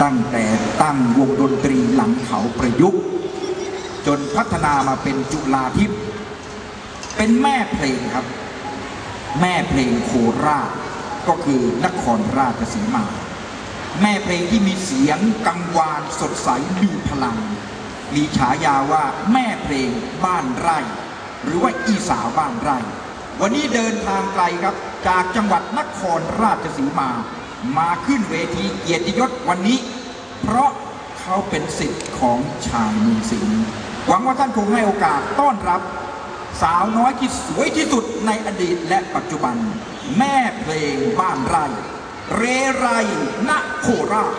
ตั้งแต่ตั้งวงดนตรีหลังเขาประยุกต์ จนพัฒนามาเป็นจุฬาทิพย์เป็นแม่เพลงครับ แม่เพลงโคราชก็คือนครราชสีมา แม่เพลงที่มีเสียงกังวานสดใสมีพลัง มีฉายาว่าแม่เพลงบ้านไร่ หรือว่าอีสาวบ้านไร่ วันนี้เดินทางไกลครับจากจังหวัดนครราชสีมา มาขึ้นเวทีเกียรติยศวันนี้ เพราะเขาเป็นสิทธิ์ของชายเมืองสิงห์หวังว่าท่านคงให้โอกาสต้อนรับ สาวน้อยที่สวยที่สุดในอดีตและปัจจุบัน แม่เพลงบ้านไร่ เรไรณโคราช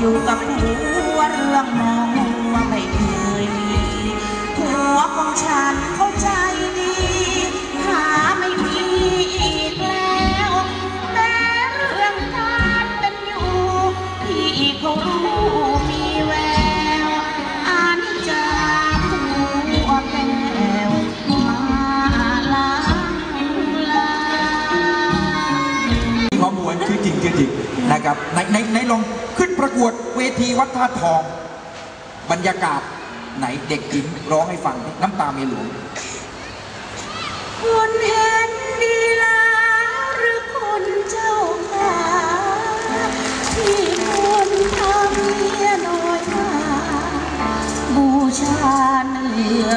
อยู่กับผัวเรื่องมองว่าไม่เคยมีผัวของฉัน ทีวัดท่าทอง บรรยากาศไหนเด็กหญิงร้องให้ฟังน้ำตาเมียหลวงคุณเห็นดีล้วหรือคนเจ้าขาที่คนทำเมียน้อยมาบูชาเหนือ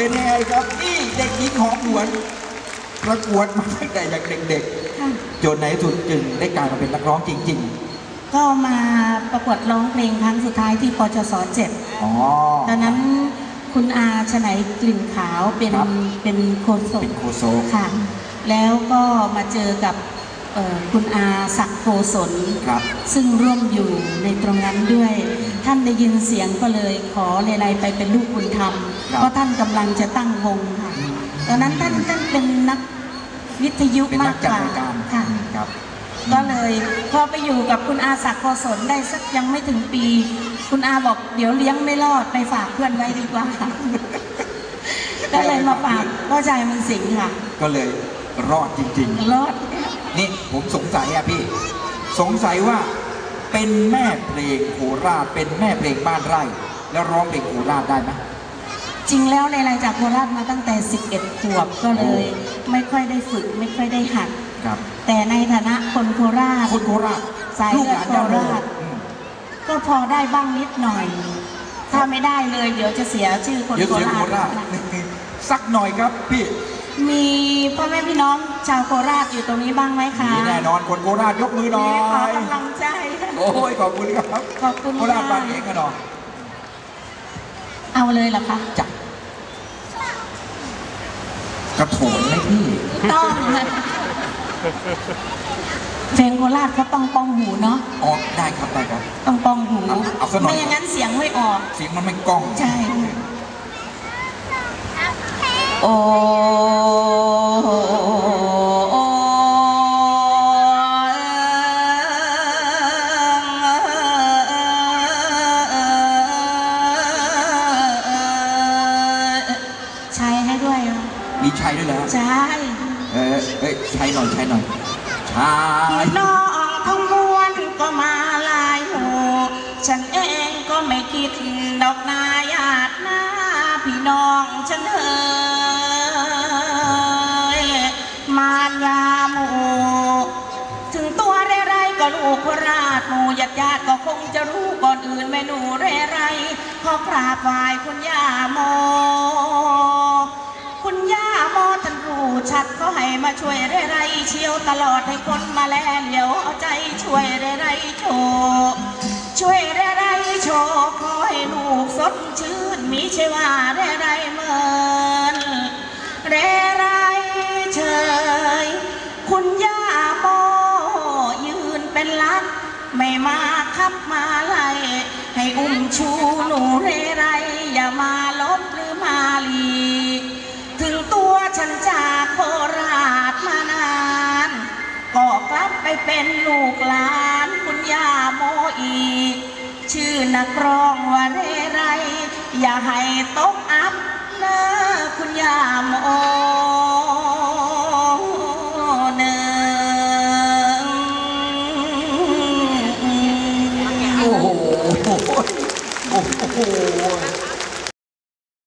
เป็นยังไงครับนี่เด็กหญิงหอมหวนประกวดมาตั้งแต่ยังเด็กๆค่ะๆจนในที่สุดจึงได้กลายมาเป็นนักร้องจริงก็มาประกวดร้องเพลงครั้งสุดท้ายที่ปจสเจ็ดๆอ๋อ ตอนนั้นคุณอาชนัยกลิ่นขาวเป็นครับเป็นโคศกเป็นโคโซค่ะ แล้วก็มาเจอกับเอ่อ คุณอาศักดิ์โกศลครับซึ่งร่วมอยู่ในตรงนั้นด้วย ท่านได้ยินเสียงก็เลยขอเลไลไปเป็นลูกบุญธรรมครับเพราะท่านกำลังจะตั้งวงค่ะตอนนั้นท่านท่านเป็นนักวิทยุเป็นมานักกจัดกว่ารายการค่ะครับก็เลยพอไปอยู่กับคุณอาศักดิ์โกศลได้สักยังไม่ถึงปี คุณอาบอกเดี๋ยวเลี้ยงไม่รอดไปฝากเพื่อนไว้ดีกว่าก็เลยมาฝากพ่อใจมันสิงห์ค่ะ ก็เลยรอดจริงรอดๆ นี่ผมสงสัยอะพี่ สงสัยว่าเป็นแม่เพลงโคราชเป็นแม่เพลงบ้านไร่ แล้วร้องเพลงโคราชได้ไหมจริงแล้วในรายจากโคราชมาตั้งแต่ 11 ขวบก็เลย ไม่ค่อยได้ฝึกไม่ค่อยได้หัดครับ แต่ในฐานะคนโคราชคนโคราชสายลูกเลืหอลาดนโคเจ้าโมราชอืมก็พอได้บ้างนิดหน่อย ถ้าไม่ได้เลย เดี๋ยวจะเสียชื่อคนเดี๋ยวโคเสียงราโคชราชสักหน่อยครับพี่ มีพ่อแม่พี่น้องชาวโคราชอยู่ตรงนี้บ้างไหมคะมีแน่นอนคนโคราชยกมือหน่อนี่ขอย กำลังใจ โอ้ยขอบคุณครับขอบคุณโคราชค่ะบ้านเองกันหน่อยเอาเลยเหรอคะจับกระโถนไหมพี่ต้องเพลงโคราชเขาต้องป้องหูเนาะอ๋อได้ครับได้ครับ ต้องป้องหูเอาเอาซะหน่อย ไม่อย่างนั้นเสียงไม่ออก เสียงมันไม่ก้องใช่ โอ้ใช้ให้ด้วยอะมีชัยด้วยเหรอใช่เออเอ้ยชัยหน่อยชัยหน่อยชายพี่น้องทั้งมวลก็มาหลายหมู่ฉันเองก็ไม่คิดดอกนายาดหน้าพี่น้องฉันเอย ลูกโคราชหมู่ญาติญาติก็คงจะรู้ก่อนอื่นแม่หนูเรไรขอกราบไหว้คุณย่าโม คุณย่าโมท่านรู้ชัดเขาให้มาช่วยเรไรเชียวตลอดให้คนมาแลเหลียวเอาใจช่วยเรไรโชว์ช่วยเรไรโชว์ขอให้ลูกสดชื่นมีใช่ว่าเรไรเมินเรไร บมาไล่ให้อุ้มชูหนูเรไร อย่ามาลบหรือมาหลี ถึงตัวฉันจากโคราชมานานก็กลับไปเป็นลูกหลานคุณย่าโมอีก ชื่อนักร้องว่าเรไร อย่าให้ตกอับเนอคุณ Богу.